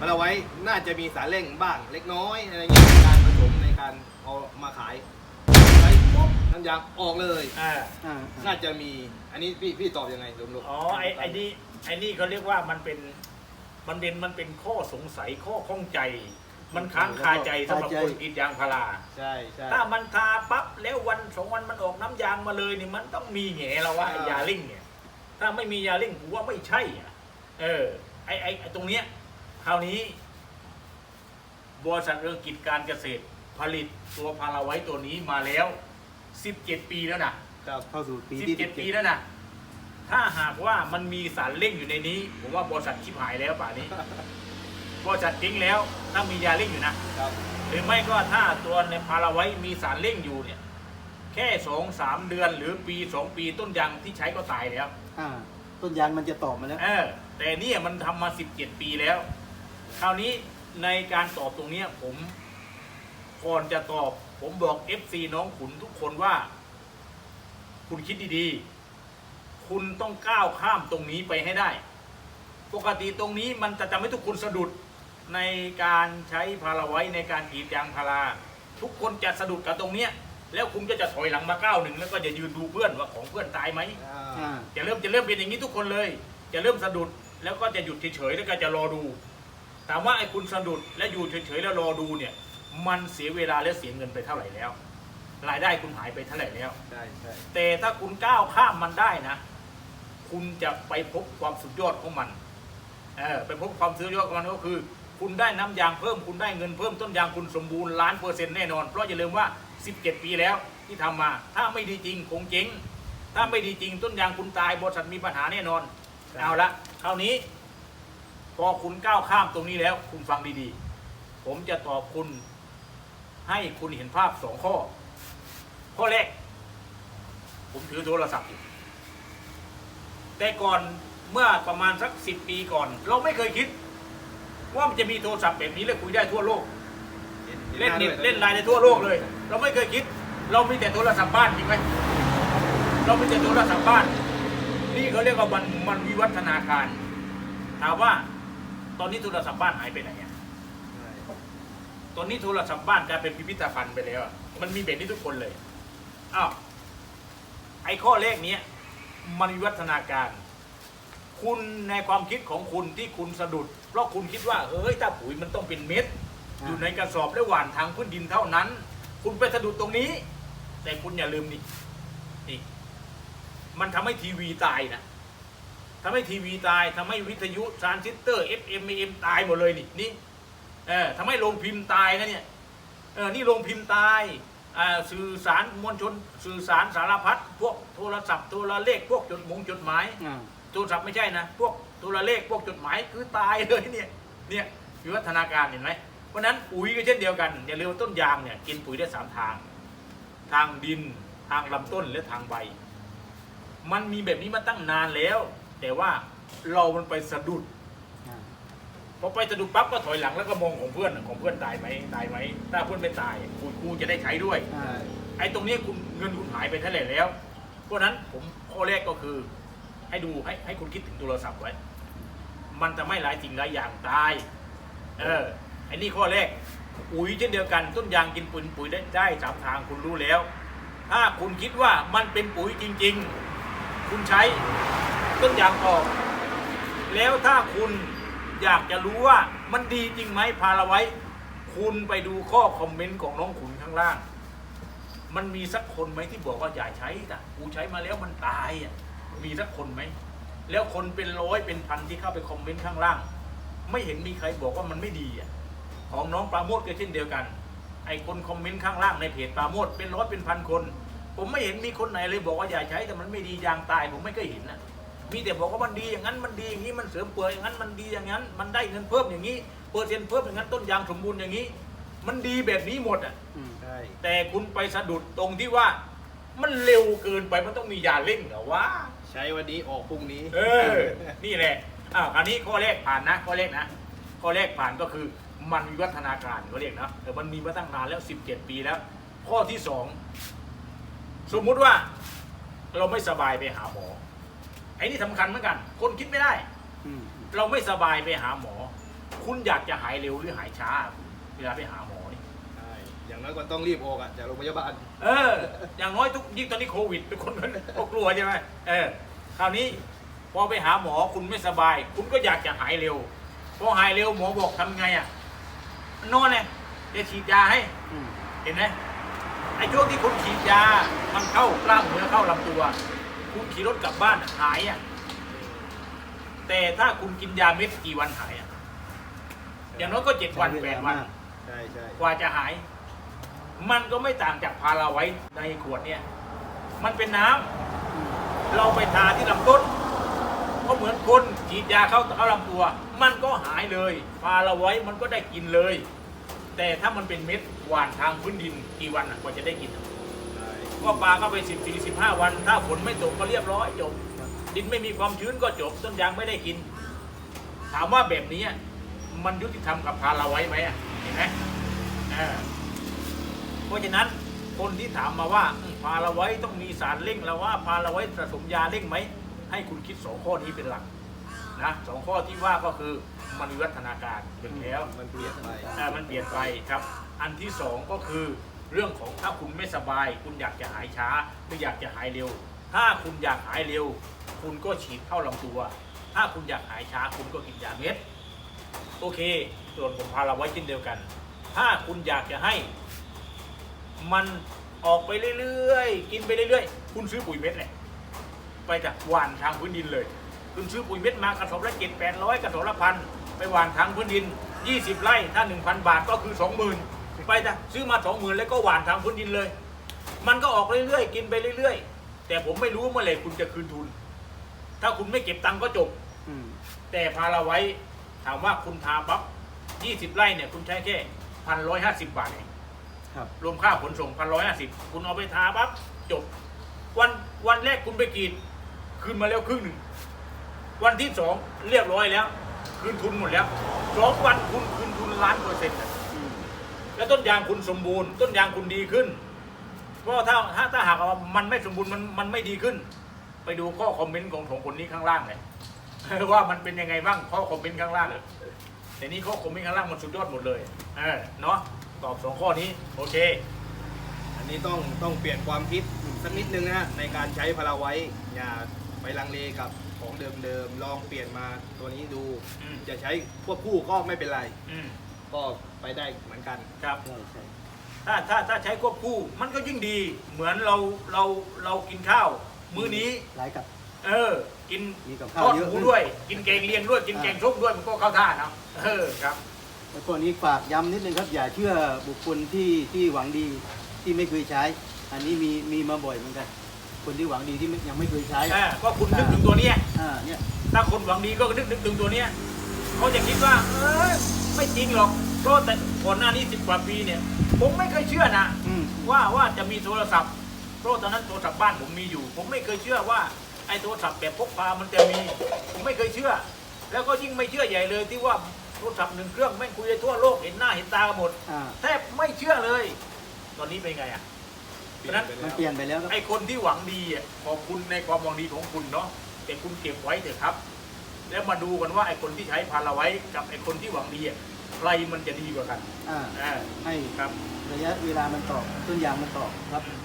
พาราไว้น่าจะมีสารเร่งบ้างเล็กน้อยอะไรเงี้ยในการผสมในการเอามาขายใช้ปุ๊บน้ำยางออกเลย อ่าอ่าน่าจะมีอันนี้พี่พี่ตอบยังไงรวมๆอ๋อไอ้ไอ้นี่ไอ้นี่เขาเรียกว่ามันเป็นมันเป็นมันเป็นข้อสงสัยข้อข้องใจ มันค้างคาใจสำหรับคนกรีดยางพารา ใช่ใช่ ถ้ามันทาปั๊บแล้ววันสองวันมันออกน้ำยางมาเลยนี่มันต้องมีแหงแล้วว่าไอ้ยาลิ่งเนี่ยถ้าไม่มียาลิ่งกูว่าไม่ใช่อะเออไอ้ไอ้ไอ้ตรงเนี้ย คราวนี้บริษัทเรื่องกิจการเกษตรผลิตตัวพาราไว้ตัวนี้มาแล้ว 17 ปีแล้วนะครับเข้าสู่ปีที่17 ปีแล้วนะถ้าหากว่ามันมีสารเร่งอยู่ในนี้ ผมว่าบริษัทชิบหายแล้วป่านนี้บริษัททิ้งแล้วถ้ามียาเร่งอยู่นะครับหรือไม่ก็ถ้าตัวในพาราไว้มีสารเร่งอยู่เนี่ย แค่สองสามเดือนหรือปีสองปีต้นยางที่ใช้ก็ตายแล้วอ่าต้นยางมันจะตอบมาแล้วเออแต่เนี่ยมันทำมาสิบเจ็ดปีแล้ว คราวนี้ในการตอบตรงเนี้ยผมก่อนจะตอบ ผมบอก FC น้องขุนทุกคนว่า คุณคิดดีๆ คุณต้องก้าวข้ามตรงนี้ไปให้ได้ ปกติตรงนี้มันจะทำให้ทุกคนสะดุดในการใช้พาราไว้ในการกรีดยางพาราทุกคนจะสะดุดกับตรงเนี้ย แล้วคุณก็จะถอยหลังมาก้าวหนึ่งแล้วก็จะยืนดูเพื่อนว่าของเพื่อนตายไหมอ่าอ่าจะเริ่มจะเริ่มเป็นอย่างนี้ทุกคนเลย จะเริ่มสะดุดแล้วก็จะหยุดเฉยๆแล้วก็จะรอดู ถามว่าไอ้คุณสะดุดและอยู่เฉยๆแล้วรอดูเนี่ย มันเสียเวลาและเสียเงินไปเท่าไหร่แล้ว รายได้คุณหายไปเท่าไหร่แล้ว ใช่ใช่แต่ถ้าคุณก้าวข้ามมันได้นะ คุณจะไปพบความสุดยอดของมันเออไปพบความสุดยอดของมันก็คือ คุณได้น้ำยางเพิ่มคุณได้เงินเพิ่มต้นยางคุณสมบูรณ์ล้านเปอร์เซ็นต์แน่นอน เพราะอย่าลืมว่า 17 ปีแล้วที่ทำมา ถ้าไม่ดีจริงคงเจ๊งถ้าไม่ดีจริงต้นยางคุณตายบริษัทมีปัญหาแน่นอน เอาละคราวนี้ พอคุณก้าวข้ามตรงนี้แล้ว คุณฟังดีๆ ผมจะตอบคุณ ให้คุณเห็นภาพสองข้อ ข้อแรก ผมถือโทรศัพท์อยู่ แต่ก่อนเมื่อประมาณสักสิบปีก่อน เราไม่เคยคิด ว่ามันจะมีโทรศัพท์แบบนี้แล้วคุยได้ทั่วโลก เล่นเน็ตเล่นไลน์ในทั่วโลกเลย เราไม่เคยคิด เรามีแต่โทรศัพท์บ้านจริงไหมเรามีแต่โทรศัพท์บ้าน นี่เขาเรียกว่ามันมันวิวัฒนาการถามว่า ตอนนี้โทรศัพท์บ้านหายไปไหนอะตอนนี้โทรศัพท์บ้านกลายเป็นพิพิธภัณฑ์ไปแล้วอะมันมีแบบนี้ทุกคนเลยอ้าวไอ้ข้อเลขเนี้ยมันวิวัฒนาการ คุณในความคิดของคุณที่คุณสะดุด เพราะคุณคิดว่าเฮ้ยถ้าปุ๋ยมันต้องเป็นเม็ดออยู่ในกระสอบและหว่านทางพื้นดินเท่านั้น คุณไปสะดุดตรงนี้ แต่คุณอย่าลืมนี่นี่มันทำให้ทีวีตายนะ ทำให้ทีวีตายทำให้วิทยุทรานซิสเตอร์ FM AM ตายหมดเลยนี่นี่เออทำให้โรงพิมพ์ตายนะเนี่ยเออนี่โรงพิมพ์ตายอ่าสื่อสารมวลชน สื่อสารสารพัดพวกโทรศัพท์โทรเลขพวกจดหมงจดหมายอ่าโทรศัพท์ไม่ใช่นะพวกโทรเลขพวกจดหมายคือตายเลยเนี่ยเนี่ยวิวัฒนาการเห็นไหมเพราะฉะนั้นปุ๋ยก็เช่นเดียวกันอย่าลืมว่าต้นยางเนี่ยกินปุ๋ยได้สามทาง ทางดินทางลำต้นและทางใบ มันมีแบบนี้มาตั้งนานแล้ว แต่ว่าเรามันไปสะดุดอ่าพอไปสะดุดปั๊บก็ถอยหลังแล้วก็มองของเพื่อนของเพื่อนตายไหมตายไหมถ้าเพื่อนไม่ตายปุ๋ยกูจะได้ใช้ด้วยอ่าไอ้ตรงนี้คุณเงินคุณหายไปเท่าไหร่แล้วเพราะฉะนั้นผมข้อแรกก็คือ ให้ดูให้ให้คุณคิดถึงโทรศัพท์ไว้ มันจะไม่หลายสิ่งหลายอย่างตาย เออไอ้นี่ข้อแรกปุ๋ยเช่นเดียวกันต้นยางกินปุ๋ยปุ๋ยได้ได้สามทางคุณรู้แล้ว ถ้าคุณคิดว่ามันเป็นปุ๋ยจริง ๆ คุณใช้ ต้นยางออก แล้วถ้าคุณอยากจะรู้ว่ามันดีจริงไหมพาราไว้ คุณไปดูข้อคอมเมนต์ของน้องขุนข้างล่าง มันมีสักคนไหมที่บอกว่าอย่าใช้แต่กูใช้มาแล้วมันตายอะมีสักคนไหม แล้วคนเป็นร้อยเป็นพันที่เข้าไปคอมเมนต์ข้างล่าง ไม่เห็นมีใครบอกว่ามันไม่ดีอะของน้องปราโมทก็เช่นเดียวกัน ไอ้คนคอมเมนต์ข้างล่างในเพจปราโมทเป็นร้อยเป็นพันคน ผมไม่เห็นมีคนไหนเลยบอกว่าอย่าใช้แต่มันไม่ดียางตายผมไม่เคยเห็นนะ มีแต่บอกว่ามันดีอย่างนั้นมันดีอย่างนี้มันเสริมเปลือยอย่างนั้นมันดีอย่างนั้น มันได้เงินเพิ่มอย่างนี้เปอร์เซ็นต์เพิ่มอย่างนั้นต้นยางสมบูรณ์อย่างนี้ มันดีแบบนี้หมดอะอืมใช่แต่คุณไปสะดุดตรงที่ว่า มันเร็วเกินไปมันต้องมียาเร่งเหรอวะใช้วันนี้ออกพรุ่งนี้ เออ นี่แหละอ้าวคราวนี้ข้อแรกผ่านนะข้อแรกนะข้อแรกผ่านก็คือมันวิวัฒนาการเขาเรียกนะแต่มันมีมาตั้งนานแล้ว 17 ปีแล้ว ข้อที่สองสมมุติว่าเราไม่สบายไปหาหมอ ไอ้นี่สำคัญเหมือนกัน คนคิดไม่ได้ อืมเราไม่สบายไปหาหมอ คุณอยากจะหายเร็วหรือหายช้า เวลาไปหาหมอนี่ ใช่อย่างน้อยก็ต้องรีบออกอะจากโรงพยาบาล เออ อย่างน้อยทุกยิ่งตอนนี้โควิดเป็นคนก็กลัวใช่ไหมเออ คราวนี้พอไปหาหมอคุณไม่สบาย คุณก็อยากจะหายเร็ว พอหายเร็วหมอบอกทำไงอะ นอนเนี่ยจะฉีดยาให้ อืม เห็นไหมไอ้ช่วงที่คุณฉีดยา มันเข้ากล้ามเนื้อเข้าลำตัว คุณขี่รถกลับบ้านหายอะแต่ถ้าคุณกินยาเม็ดกี่วันหายอะอย่างน้อยก็เจ็ดวันใช้แปเวดลาวันมากใช่ใช่กว่าจะหาย มันก็ไม่ต่างจากพาราไว้ในขวดเนี่ย มันเป็นน้ำอืมเราไปทาที่ลำต้น ก็เหมือนคนฉีดยาเข้าเข้าลำตัว มันก็หายเลย พาราไว้มันก็ได้กินเลย แต่ถ้ามันเป็นเม็ดหวานทางพื้นดินกี่วันอะกว่าจะได้กินอะใช่ ก็ปลาเข้าไปสิบสี่สิบห้าวัน ถ้าฝนไม่ตกก็เรียบร้อยจบ ดินไม่มีความชื้นก็จบ ต้นยางไม่ได้กิน ถามว่าแบบนี้อะมันยุติธรรมกับพาราไว้ไหมอะเห็นไหมอ่าเพราะฉะนั้นคนที่ถามมาว่าอืมพาราไว้ต้องมีสารเร่งแล้วว่าพาราไว้ผสมยาเร่งไหม ให้คุณคิดสองข้อนี้เป็นหลักนะสองข้อที่ว่าก็คือมันวิวัฒนาการเป็นแล้วมันเปลี่ยนไปอ่ามันเปลี่ยนไปครับ อันที่สองก็คือ เรื่องของถ้าคุณไม่สบาย คุณอยากจะหายช้าหรืออยากจะหายเร็ว ถ้าคุณอยากหายเร็ว คุณก็ฉีดเข้าลำตัว ถ้าคุณอยากหายช้าคุณก็กินยาเม็ดโอเคส่วนผมพาเราไว้เช่นเดียวกัน ถ้าคุณอยากจะให้ มันออกไปเรื่อยๆ กินไปเรื่อยๆ คุณซื้อปุ๋ยเม็ดเลยไปจากหว่านทางพื้นดินเลย คุณซื้อปุ๋ยเม็ดมากระสอบละเจ็ดแปดร้อยกระสอบละพันไปหว่านทางพื้นดิน 20 ไร่ถ้า 1,000 บาทก็คือ 20,000 ไปจ้ะซื้อมา20,000แล้วก็หว่านทางพื้นดินเลย มันก็ออกเรื่อยๆ กินไปเรื่อยๆ แต่ผมไม่รู้เมื่อไหร่คุณจะคืนทุน ถ้าคุณไม่เก็บตังค์ก็จบ อืม แต่พาเราไว้ถามว่าคุณทาปั๊บ20ไร่เนี่ยคุณใช้แค่พันร้อยห้าสิบบาทเองครับ รวมค่าขนส่งพันร้อยห้าสิบคุณเอาไปทาปั๊บจบ วันวันแรกคุณไปกรีดคืนมาแล้วครึ่งหนึ่ง วันที่สองเรียบร้อยแล้ว คืนทุนหมดแล้วสองวันคุณคืนทุนล้านเปอร์เซ็นต์อะอืม แล้วต้นยางคุณสมบูรณ์ ต้นยางคุณดีขึ้น เพราะถ้าถ้าถ้าหากว่ามันไม่สมบูรณ์มันมันไม่ดีขึ้น ไปดูข้อคอมเมนต์ของของคนนี้ข้างล่างเลยว่ามันเป็นยังไงบ้างข้อคอมเมนต์ข้างล่างอะแต่นี้ข้อคอมเมนต์ข้างล่างมันสุดยอดหมดเลยเออเนาะตอบสองข้อนี้โอเค อันนี้ต้องต้องเปลี่ยนความคิดสักนิดนึงนะในการใช้พาราไว้อย่าไปลังเลกับของเดิมๆลองเปลี่ยนมาตัวนี้ดูอืมจะใช้ควบคู่ก็ไม่เป็นไรอืม ก็ไปได้เหมือนกันครับ ใช่ใช่ถ้าถ้าถ้าใช้ควบคู่มันก็ยิ่งดีเหมือนเราเราเรากินข้าว มื้อนี้ หลายกับ เออ กินมีกับทข้าวอดเยหอะมูขึ้นด้วย กินแกงเลียงด้วย กินอ่า แกงส้มด้วยมันก็เข้าท่าเนาะเออครับ แล้วก็นี้ฝากย้ำนิดนึงครับอย่าเชื่อบุคคลที่ที่หวังดีที่ไม่เคยใช้ อันนี้มีมีมาบ่อยเหมือนกันคนที่หวังดีที่ไม่ยังไม่เคยใช้อ่าก็คุณนึกถึงตัวเนี้ย อ่าเนี่ยถ้าคนหวังดีก็นึกนึกถึงตัวเนี้ยเขาจะคิดว่า เออ ไม่จริงหรอกก็แต่ก่อนหน้านี้สิบกว่าปีเนี่ย ผมไม่เคยเชื่อนะ อืม ว่าว่าจะมีโทรศัพท์ เพราะตอนนั้นโทรศัพท์บ้านผมมีอยู่ ผมไม่เคยเชื่อว่าไอ้โทรศัพท์แบบพกพามันจะมี ผมไม่เคยเชื่อ แล้วก็ยิ่งไม่เชื่อใหญ่เลยที่ว่าโทรศัพท์หนึ่งเครื่องแม่งคุยได้ทั่วโลกเห็นหน้าเห็นตากันหมด อ่า แทบไม่เชื่อเลย ตอนนี้เป็นไงอะเปลี่ยนไปมันแล้วเปลี่ยนไปแล้วครับ ไอ้คนที่หวังดีอะขอบคุณในความหวังดีของคุณเนาะแต่คุณเก็บไว้เถอะครับ แล้วมาดูกันว่าไอ้คนที่ใช้พาราไว้กับไอ้คนที่หวังดีอะใครมันจะดีกว่ากันอ่าอ่าให้ครับ ระยะเวลามันตอบต้นยางมันตอบครับอืม